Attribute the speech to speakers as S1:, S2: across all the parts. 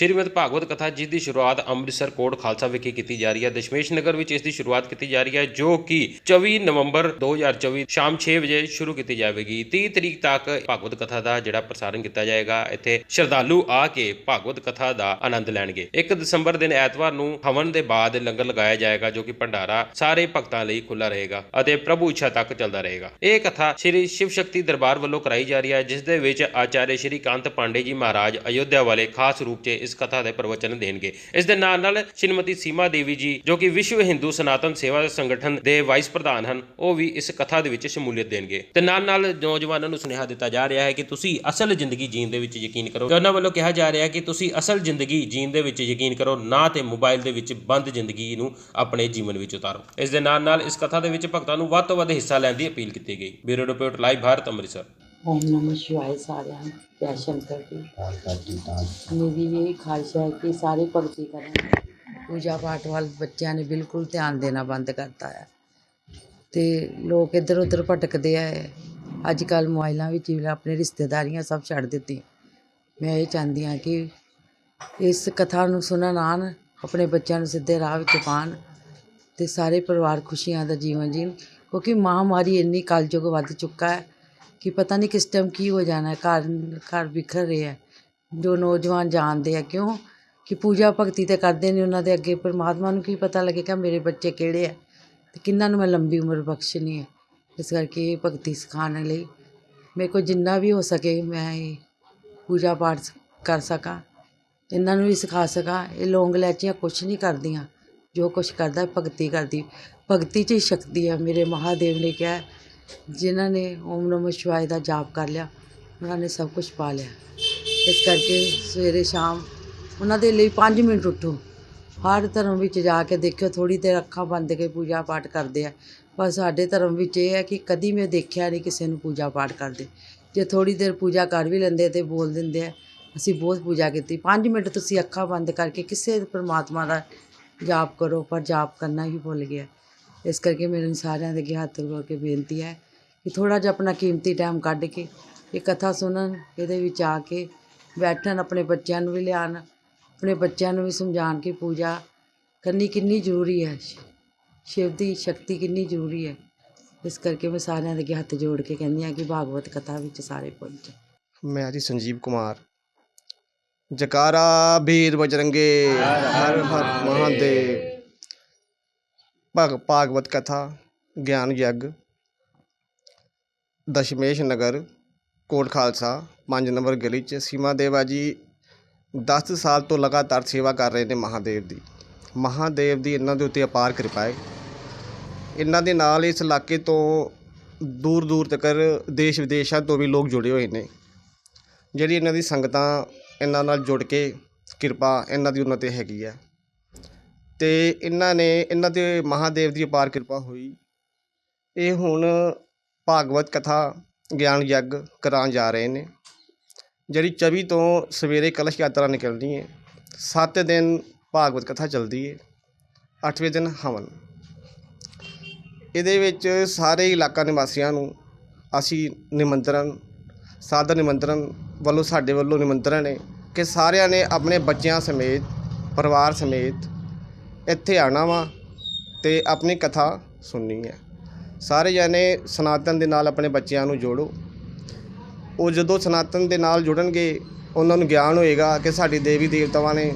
S1: ਸ਼੍ਰੀਮਦ ਭਾਗਵਤ ਕਥਾ, ਜਿਸ ਦੀ ਸ਼ੁਰੂਆਤ ਅੰਮ੍ਰਿਤਸਰ ਕੋਟ ਖਾਲਸਾ ਵਿਖੇ ਕੀਤੀ ਜਾ ਰਹੀ ਹੈ। ਦਸ਼ਮੇਸ਼ ਨਗਰ ਵਿੱਚ ਇਸ ਦੀ ਸ਼ੁਰੂਆਤ ਕੀਤੀ ਜਾ ਰਹੀ ਹੈ, ਜੋ ਕਿ 24 ਨਵੰਬਰ 2024 ਸ਼ਾਮ 6 ਵਜੇ ਸ਼ੁਰੂ ਕੀਤੀ ਜਾਵੇਗੀ। 30 ਤਰੀਕ ਤੱਕ ਭਾਗਵਤ ਕਥਾ ਦਾ ਜਿਹੜਾ ਪ੍ਰਸਾਰਣ ਕੀਤਾ ਜਾਏਗਾ, ਇੱਥੇ ਸ਼ਰਧਾਲੂ ਆ ਕੇ ਭਾਗਵਤ ਕਥਾ ਦਾ ਆਨੰਦ ਲੈਣਗੇ। 1 ਦਸੰਬਰ ਦਿਨ ਐਤਵਾਰ ਨੂੰ ਹਵਨ ਦੇ ਬਾਅਦ ਲੰਗਰ ਲਗਾਇਆ ਜਾਏਗਾ, ਜੋ ਕਿ ਭੰਡਾਰਾ ਸਾਰੇ ਭਗਤਾਂ ਲਈ ਖੁੱਲਾ ਰਹੇਗਾ ਅਤੇ ਪ੍ਰਭੂ ਇੱਛਾ ਤੱਕ ਚੱਲਦਾ ਰਹੇਗਾ। ਇਹ ਕਥਾ ਸ਼੍ਰੀ ਸ਼ਿਵ ਸ਼ਕਤੀ ਦਰਬਾਰ ਵੱਲੋਂ ਕਰਾਈ ਜਾ ਰਹੀ ਹੈ, ਜਿਸ ਦੇ ਵਿੱਚ ਆਚਾර්य ਸ਼੍ਰੀ ਕਾਂਤ ਪਾਂਡੇ ਜੀ ਮਹਾਰਾਜ ਅਯੋਧਿਆ ਵਾਲੇ ਖਾਸ ਰੂਪ 'ਚ ਇਸ ਕਥਾ ਦੇ ਪ੍ਰਵਚਨ ਦੇਣਗੇ। ਇਸ ਦੇ ਨਾਲ ਨਾਲ ਸ਼੍ਰੀਮਤੀ ਸੀਮਾ ਦੇਵੀ ਜੀ, ਜੋ ਕਿ ਵਿਸ਼ਵ ਹਿੰਦੂ ਸਨਾਤਨ ਸੇਵਾ ਸੰਗਠਨ ਦੇ ਵਾਈਸ ਪ੍ਰਧਾਨ ਹਨ, ਉਹ ਵੀ ਇਸ ਕਥਾ ਦੇ ਵਿੱਚ ਸ਼ਮੂਲੀਅਤ ਦੇਣਗੇ। ਤੇ ਨਾਲ ਨਾਲ ਨੌਜਵਾਨਾਂ ਨੂੰ ਸੁਨੇਹਾ ਦਿੱਤਾ ਜਾ ਰਿਹਾ ਹੈ ਕਿ ਤੁਸੀਂ ਅਸਲ ਜ਼ਿੰਦਗੀ ਜੀਣ ਦੇ ਵਿੱਚ ਯਕੀਨ ਕਰੋ। ਤੇ ਉਹਨਾਂ ਵੱਲੋਂ ਕਿਹਾ ਜਾ ਰਿਹਾ ਹੈ ਕਿ ਤੁਸੀਂ ਅਸਲ ਜ਼ਿੰਦਗੀ ਜੀਣ ਦੇ ਵਿੱਚ ਯਕੀਨ ਕਰੋ, ਨਾ ਤੇ ਮੋਬਾਈਲ ਦੇ ਵਿੱਚ ਬੰਦ ਜ਼ਿੰਦਗੀ ਨੂੰ ਆਪਣੇ ਜੀਵਨ ਵਿੱਚ ਉਤਾਰੋ। ਇਸ ਦੇ ਨਾਲ ਨਾਲ ਇਸ ਕਥਾ ਦੇ ਵਿੱਚ ਭਗਤਾਂ ਨੂੰ ਵੱਧ ਤੋਂ ਵੱਧ ਹਿੱਸਾ ਲੈਣ ਦੀ ਅਪੀਲ ਕੀਤੀ ਗਈ। Bureau report, live Bharat, Amritsar.
S2: Om ਨਮः ਸ਼ਿਵਾਏ ਸਾਰਿਆਂ ਨੂੰ ਜੈ ਸ਼ੰਕਰ ਜੀ ਮੇਰੀ ਇਹ ਖਾਹਿਸ਼ ਹੈ ਕਿ ਸਾਰੇ ਭਗਤੀ ਕਰਨ ਪੂਜਾ ਪਾਠ ਵੱਲ ਬੱਚਿਆਂ ਨੇ ਬਿਲਕੁਲ ਧਿਆਨ ਦੇਣਾ ਬੰਦ ਕਰਤਾ ਹੈ ਤੇ ਲੋਕ ਇੱਧਰ ਉੱਧਰ ਭਟਕਦੇ ਆ ਅੱਜ ਕੱਲ ਮੋਬਾਈਲਾਂ ਵਿੱਚ ਹੀ ਆਪਣੇ ਰਿਸ਼ਤੇਦਾਰੀਆਂ ਸਭ ਛੱਡ ਦਿੱਤੀ ਮੈਂ ਇਹ ਚਾਹੁੰਦੀ ਹਾਂ ਕਿ ਇਸ ਕਥਾ ਨੂੰ ਸੁਣਨ ਆਉਣ ਆਪਣੇ ਬੱਚਿਆਂ ਨੂੰ ਸਿੱਧੇ ਰਾਹ ਵਿੱਚ ਪਾਉਣ ਤੇ ਸਾਰੇ ਪਰਿਵਾਰ ਖੁਸ਼ੀਆਂ ਦਾ ਜੀਵਨ ਜੀਣ ਕਿਉਂਕਿ ਮਹਾਮਾਰੀ ਇੰਨੀ ਕਲਯੁਗ ਵੱਧ ਚੁੱਕਾ ਹੈ ਕਿ ਪਤਾ ਨਹੀਂ ਕਿਸ ਟਾਈਮ ਕੀ ਹੋ ਜਾਣਾ, ਘਰ ਘਰ ਬਿਖਰ ਰਹੇ ਹੈ ਜੋ ਨੌਜਵਾਨ ਜਾਣਦੇ ਆ ਕਿਉਂ? ਕਿ ਪੂਜਾ ਭਗਤੀ ਤਾਂ ਕਰਦੇ ਨੇ ਉਹਨਾਂ ਦੇ ਅੱਗੇ। ਪਰਮਾਤਮਾ ਨੂੰ ਕੀ ਪਤਾ ਲੱਗੇਗਾ ਮੇਰੇ ਬੱਚੇ ਕਿਹੜੇ ਆ ਤੇ ਕਿੰਨਾਂ ਨੂੰ ਮੈਂ ਲੰਬੀ ਉਮਰ ਬਖਸ਼ਣੀ ਹੈ ਇਸ ਕਰਕੇ ਇਹ ਭਗਤੀ ਸਿਖਾਉਣ ਲਈ ਮੇਰੇ ਕੋਲ ਜਿੰਨਾ ਵੀ ਹੋ ਸਕੇ ਮੈਂ ਇਹ ਪੂਜਾ ਪਾਠ ਕਰ ਸਕਾਂ। ਇਹਨਾਂ ਨੂੰ ਵੀ ਸਿਖਾ ਸਕਾਂ। ਇਹ ਲੌਂਗ ਲੈਚੀਆਂ ਕੁਛ ਨਹੀਂ ਕਰਦੀਆਂ। ਜੋ ਕੁਛ ਕਰਦਾ ਭਗਤੀ ਕਰਦੀ। ਭਗਤੀ 'ਚ ਹੀ ਸ਼ਕਤੀ ਹੈ ਮੇਰੇ ਮਹਾਦੇਵ ਨੇ ਕਿਹਾ ਜਿਨ੍ਹਾਂ ਨੇ ਓਮ ਨਮঃ ਸ਼ਿਵਾਏ ਦਾ ਜਾਪ ਕਰ ਲਿਆ, ਉਹਨਾਂ ਨੇ ਸਭ ਕੁਝ ਪਾ ਲਿਆ। ਇਸ ਕਰਕੇ ਸਵੇਰੇ ਸ਼ਾਮ ਉਹਨਾਂ ਦੇ ਲਈ 5 ਮਿੰਟ ਉੱਠੋ। ਹਰ ਧਰਮ ਵਿੱਚ ਜਾ ਕੇ ਦੇਖਿਓ ਥੋੜੀ ਦੇਰ ਅੱਖਾਂ ਬੰਦ ਕੇ ਪੂਜਾ ਪਾਠ ਕਰਦੇ ਆ। ਪਰ ਸਾਡੇ ਧਰਮ ਵਿੱਚ ਇਹ ਹੈ ਕਿ ਕਦੀ ਮੈਂ ਦੇਖਿਆ ਨਹੀਂ ਕਿਸੇ ਨੂੰ ਪੂਜਾ ਪਾਠ ਕਰਦੇ। ਜੇ ਥੋੜੀ ਦੇਰ ਪੂਜਾ ਕਰ ਵੀ ਲੈਂਦੇ ਤੇ ਬੋਲ ਦਿੰਦੇ ਆ, ਅਸੀਂ ਬਹੁਤ ਪੂਜਾ ਕੀਤੀ। 5 ਮਿੰਟ ਤੁਸੀਂ ਅੱਖਾਂ ਬੰਦ ਕਰਕੇ ਕਿਸੇ ਪਰਮਾਤਮਾ ਦਾ ਜਾਪ ਕਰੋ, ਪਰ ਜਾਪ ਕਰਨਾ ਹੀ ਭੁੱਲ ਗਿਆ। ਇਸ ਕਰਕੇ ਮੇਰੇ ਸਾਰਿਆਂ ਦੇ ਅੱਗੇ ਹੱਥ ਜੋੜ ਕੇ ਬੇਨਤੀ ਹੈ ਕਿ ਥੋੜ੍ਹਾ ਜਿਹਾ ਆਪਣਾ ਕੀਮਤੀ ਟਾਈਮ ਕੱਢ ਕੇ ਇਹ ਕਥਾ ਸੁਣਨ, ਇਹਦੇ ਵਿੱਚ ਆ ਕੇ ਬੈਠਣ, ਆਪਣੇ ਬੱਚਿਆਂ ਨੂੰ ਵੀ ਲਿਆਉਣ, ਆਪਣੇ ਬੱਚਿਆਂ ਨੂੰ ਵੀ ਸਮਝਾਉਣ ਕਿ ਪੂਜਾ ਕਰਨੀ ਕਿੰਨੀ ਜ਼ਰੂਰੀ ਹੈ ਸ਼ਿਵ ਦੀ ਸ਼ਕਤੀ ਕਿੰਨੀ ਜ਼ਰੂਰੀ ਹੈ। ਇਸ ਕਰਕੇ ਮੈਂ ਸਾਰਿਆਂ ਦੇ ਅੱਗੇ ਹੱਥ ਜੋੜ ਕੇ ਕਹਿੰਦੀ ਹਾਂ ਕਿ ਭਾਗਵਤ ਕਥਾ ਵਿੱਚ ਸਾਰੇ ਪਹੁੰਚੋ
S3: ਮੈਂ ਜੀ ਸੰਜੀਵ ਕੁਮਾਰ। ਜਕਾਰਾ ਵੀਰ ਬਜਰੰਗੇ, ਹਰ ਹਰ ਮਹਾਦੇਵ। ਭਗ, ਭਾਗਵਤ ਕਥਾ, ਗਿਆਨ ਯੱਗ, ਦਸ਼ਮੇਸ਼ ਨਗਰ, ਕੋਟ ਖਾਲਸਾ 5 ਨੰਬਰ ਗਲੀ ਚ ਸੀਮਾ ਦੇਵਾ ਜੀ 10 ਸਾਲ ਤੋਂ ਲਗਾਤਾਰ ਸੇਵਾ ਕਰ ਰਹੇ ਨੇ ਮਹਾਦੇਵ ਦੀ। ਮਹਾਦੇਵ ਦੀ ਇਹਨਾਂ ਦੇ ਉੱਤੇ ਅਪਾਰ ਕਿਰਪਾ ਹੈ ਇਹਨਾਂ ਦੇ ਨਾਲ ਇਸ ਇਲਾਕੇ ਤੋਂ ਦੂਰ ਦੂਰ ਤੱਕ ਦੇਸ਼ ਵਿਦੇਸ਼ਾਂ ਤੋਂ ਵੀ ਲੋਕ ਜੁੜੇ ਹੋਏ ਨੇ। ਜਿਹੜੀ ਇਹਨਾਂ ਦੀ ਸੰਗਤਾਂ ਇਹਨਾਂ ਨਾਲ ਜੁੜ ਕੇ ਕਿਰਪਾ ਇਹਨਾਂ ਦੀ ਉਹਨਾਂ ਤੇ ਹੈਗੀ ਹੈ ਅਤੇ ਇਹਨਾਂ ਨੇ, ਇਹਨਾਂ ਦੇ ਮਹਾਦੇਵ ਦੀ ਅਪਾਰ ਕਿਰਪਾ ਹੋਈ। ਇਹ ਹੁਣ ਭਾਗਵਤ ਕਥਾ, ਗਿਆਨ ਯੱਗ ਕਰਾਉਣ ਜਾ ਰਹੇ ਨੇ, ਜਿਹੜੀ 24 ਤੋਂ ਸਵੇਰੇ ਕਲਸ਼ ਯਾਤਰਾ ਨਿਕਲਦੀ ਹੈ ਸੱਤ ਦਿਨ ਭਾਗਵਤ ਕਥਾ ਚੱਲਦੀ ਹੈ ਅੱਠਵੇਂ ਦਿਨ ਹਵਨ। ਇਹਦੇ ਵਿੱਚ ਸਾਰੇ ਇਲਾਕਾ ਨਿਵਾਸੀਆਂ ਨੂੰ ਅਸੀਂ ਨਿਮੰਤਰਣ ਸਾਦਰ ਨਿਮੰਤਰਣ ਵੱਲੋਂ, ਸਾਡੇ ਵੱਲੋਂ ਨਿਮੰਤਰਣ ਹੈ ਕਿ ਸਾਰਿਆਂ ਨੇ ਆਪਣੇ ਬੱਚਿਆਂ ਸਮੇਤ, ਪਰਿਵਾਰ ਸਮੇਤ ਇੱਥੇ ਆਉਣਾ ਵਾ ਤੇ ਆਪਣੀ ਕਥਾ ਸੁਣਨੀ ਹੈ। ਸਾਰੇ ਜਣੇ ਸਨਾਤਨ ਦੇ ਨਾਲ ਆਪਣੇ ਬੱਚਿਆਂ ਨੂੰ ਜੋੜੋ। ਉਹ ਜਦੋਂ ਸਨਾਤਨ ਦੇ ਨਾਲ ਜੁੜਨਗੇ, ਉਹਨਾਂ ਨੂੰ ਗਿਆਨ ਹੋਏਗਾ ਕਿ ਸਾਡੀ ਦੇਵੀ ਦੇਵਤਾਵਾਂ ਨੇ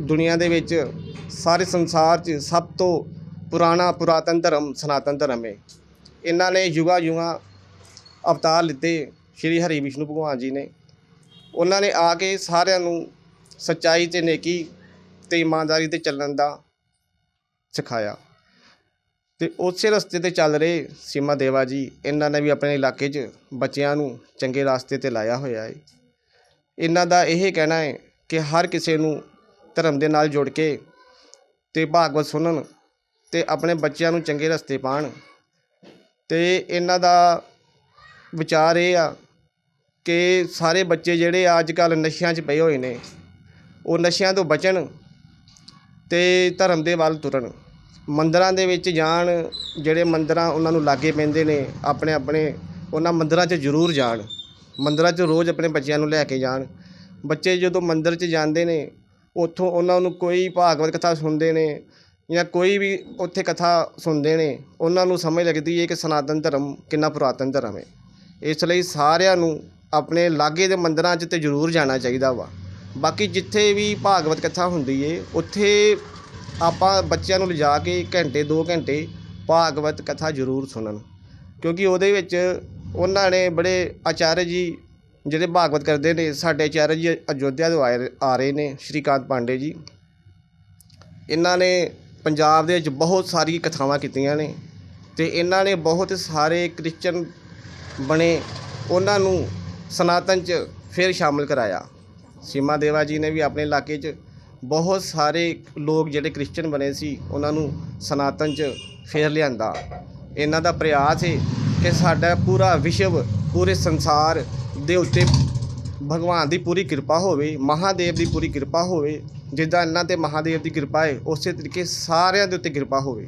S3: ਦੁਨੀਆ ਦੇ ਵਿੱਚ ਸਾਰੇ ਸੰਸਾਰ 'ਚ ਸਭ ਤੋਂ ਪੁਰਾਣਾ ਪੁਰਾਤਨ ਧਰਮ ਸਨਾਤਨ ਧਰਮ ਹੈ। ਇਹਨਾਂ ਨੇ ਯੁਗਾ ਯੁਗਾ ਅਵਤਾਰ ਲਿੱਤੇ ਸ਼੍ਰੀ ਹਰੀ ਵਿਸ਼ਨੂੰ ਭਗਵਾਨ ਜੀ ਨੇ। ਉਹਨਾਂ ਨੇ ਆ ਕੇ ਸਾਰਿਆਂ ਨੂੰ ਸੱਚਾਈ ਤੇ ਨੇਕੀ ਤੇ ਇਮਾਨਦਾਰੀ ਤੇ ਚੱਲਣ ਦਾ ਸਿਖਾਇਆ। ਤੇ ਉਸੇ ਰਸਤੇ ਤੇ ਚੱਲ ਰਹੇ ਸੀਮਾ ਦੇਵਾ ਜੀ, ਇਹਨਾਂ ਨੇ ਵੀ ਆਪਣੇ ਇਲਾਕੇ 'ਚ ਬੱਚਿਆਂ ਨੂੰ ਚੰਗੇ ਰਸਤੇ ਤੇ ਲਾਇਆ ਹੋਇਆ ਹੈ ਇਹਨਾਂ ਦਾ ਇਹ ਕਹਿਣਾ ਹੈ ਕਿ ਹਰ ਕਿਸੇ ਨੂੰ ਧਰਮ ਦੇ ਨਾਲ ਜੁੜ ਕੇ ਤੇ ਭਾਗਵਤ ਸੁਣਨ ਤੇ ਆਪਣੇ ਬੱਚਿਆਂ ਨੂੰ ਚੰਗੇ ਰਸਤੇ ਪਾਣ। ਤੇ ਇਹਨਾਂ ਦਾ ਵਿਚਾਰ ਇਹ ਆ ਕਿ ਸਾਰੇ ਬੱਚੇ ਜਿਹੜੇ ਅੱਜ ਕੱਲ੍ਹ ਨਸ਼ਿਆਂ 'ਚ ਪਏ ਹੋਏ ਨੇ, ਉਹ ਨਸ਼ਿਆਂ ਤੋਂ ਬਚਣ ਅਤੇ ਧਰਮ ਦੇ ਵੱਲ ਤੁਰਨ। ਮੰਦਰਾਂ ਦੇ ਵਿੱਚ ਜਾਣ, ਜਿਹੜੇ ਮੰਦਰਾਂ ਉਹਨਾਂ ਨੂੰ ਲਾਗੇ ਪੈਂਦੇ ਨੇ, ਆਪਣੇ ਆਪਣੇ ਉਹਨਾਂ ਮੰਦਰਾਂ 'ਚ ਜ਼ਰੂਰ ਜਾਣ। ਮੰਦਰਾਂ 'ਚ ਰੋਜ਼ ਆਪਣੇ ਬੱਚਿਆਂ ਨੂੰ ਲੈ ਕੇ ਜਾਣ। ਬੱਚੇ ਜਦੋਂ ਮੰਦਰ 'ਚ ਜਾਂਦੇ ਨੇ, ਉੱਥੋਂ ਉਹਨਾਂ ਨੂੰ ਕੋਈ ਭਾਗਵਤ ਕਥਾ ਸੁਣਦੇ ਨੇ ਜਾਂ ਕੋਈ ਵੀ ਉੱਥੇ ਕਥਾ ਸੁਣਦੇ ਨੇ, ਉਹਨਾਂ ਨੂੰ ਸਮਝ ਲੱਗਦੀ ਹੈ ਕਿ ਸਨਾਤਨ ਧਰਮ ਕਿੰਨਾ ਪੁਰਾਤਨ ਧਰਮ ਹੈ ਇਸ ਲਈ ਸਾਰਿਆਂ ਨੂੰ ਆਪਣੇ ਲਾਗੇ ਦੇ ਮੰਦਰਾਂ 'ਚ ਤੇ ਜ਼ਰੂਰ ਜਾਣਾ ਚਾਹੀਦਾ ਵਾ। ਬਾਕੀ ਜਿੱਥੇ ਵੀ ਭਾਗਵਤ ਕਥਾ ਹੁੰਦੀ ਏ, ਉੱਥੇ ਆਪਾਂ ਬੱਚਿਆਂ ਨੂੰ ਲਿਜਾ ਕੇ ਘੰਟੇ 2 ਘੰਟੇ ਭਾਗਵਤ ਕਥਾ ਜ਼ਰੂਰ ਸੁਣਨ। ਕਿਉਂਕਿ ਉਹਦੇ ਵਿੱਚ ਉਹਨਾਂ ਨੇ ਬੜੇ ਆਚਾਰਯ ਜੀ ਜਿਹੜੇ ਭਾਗਵਤ ਕਰਦੇ ਨੇ, ਸਾਡੇ ਆਚਾਰਯ ਜੀ ਅਯੋਧਿਆ ਤੋਂ ਆਏ, ਆ ਰਹੇ ਨੇ, ਸ਼੍ਰੀਕਾਂਤ ਪਾਂਡੇ ਜੀ। ਇਹਨਾਂ ਨੇ ਪੰਜਾਬ ਦੇ ਵਿੱਚ ਬਹੁਤ ਸਾਰੀ ਕਥਾਵਾਂ ਕੀਤੀਆਂ ਨੇ ਤੇ ਇਹਨਾਂ ਨੇ ਬਹੁਤ ਸਾਰੇ ਕ੍ਰਿਸਚਨ ਬਣੇ, ਉਹਨਾਂ ਨੂੰ ਸਨਾਤਨ 'ਚ ਫਿਰ ਸ਼ਾਮਲ ਕਰਾਇਆ। ਸੀਮਾ ਦੇਵਾ ਜੀ ਨੇ ਵੀ ਆਪਣੇ ਇਲਾਕੇ 'ਚ ਬਹੁਤ ਸਾਰੇ ਲੋਕ ਜਿਹੜੇ ਕ੍ਰਿਸਚਨ ਬਣੇ ਸੀ, ਉਹਨਾਂ ਨੂੰ ਸਨਾਤਨ 'ਚ ਫੇਰ ਲਿਆਂਦਾ। ਇਹਨਾਂ ਦਾ ਪ੍ਰਯਾਸ ਹੈ ਕਿ ਸਾਡਾ ਪੂਰਾ ਵਿਸ਼ਵ, ਪੂਰੇ ਸੰਸਾਰ ਦੇ ਉੱਤੇ ਭਗਵਾਨ ਦੀ ਪੂਰੀ ਕਿਰਪਾ ਹੋਵੇ, ਮਹਾਦੇਵ ਦੀ ਪੂਰੀ ਕਿਰਪਾ ਹੋਵੇ, ਜਿੱਦਾਂ ਇਹਨਾਂ ਤੇ ਮਹਾਦੇਵ ਦੀ ਕਿਰਪਾ ਹੈ ਉਸੇ ਤਰੀਕੇ ਸਾਰਿਆਂ ਦੇ ਉੱਤੇ ਕਿਰਪਾ ਹੋਵੇ।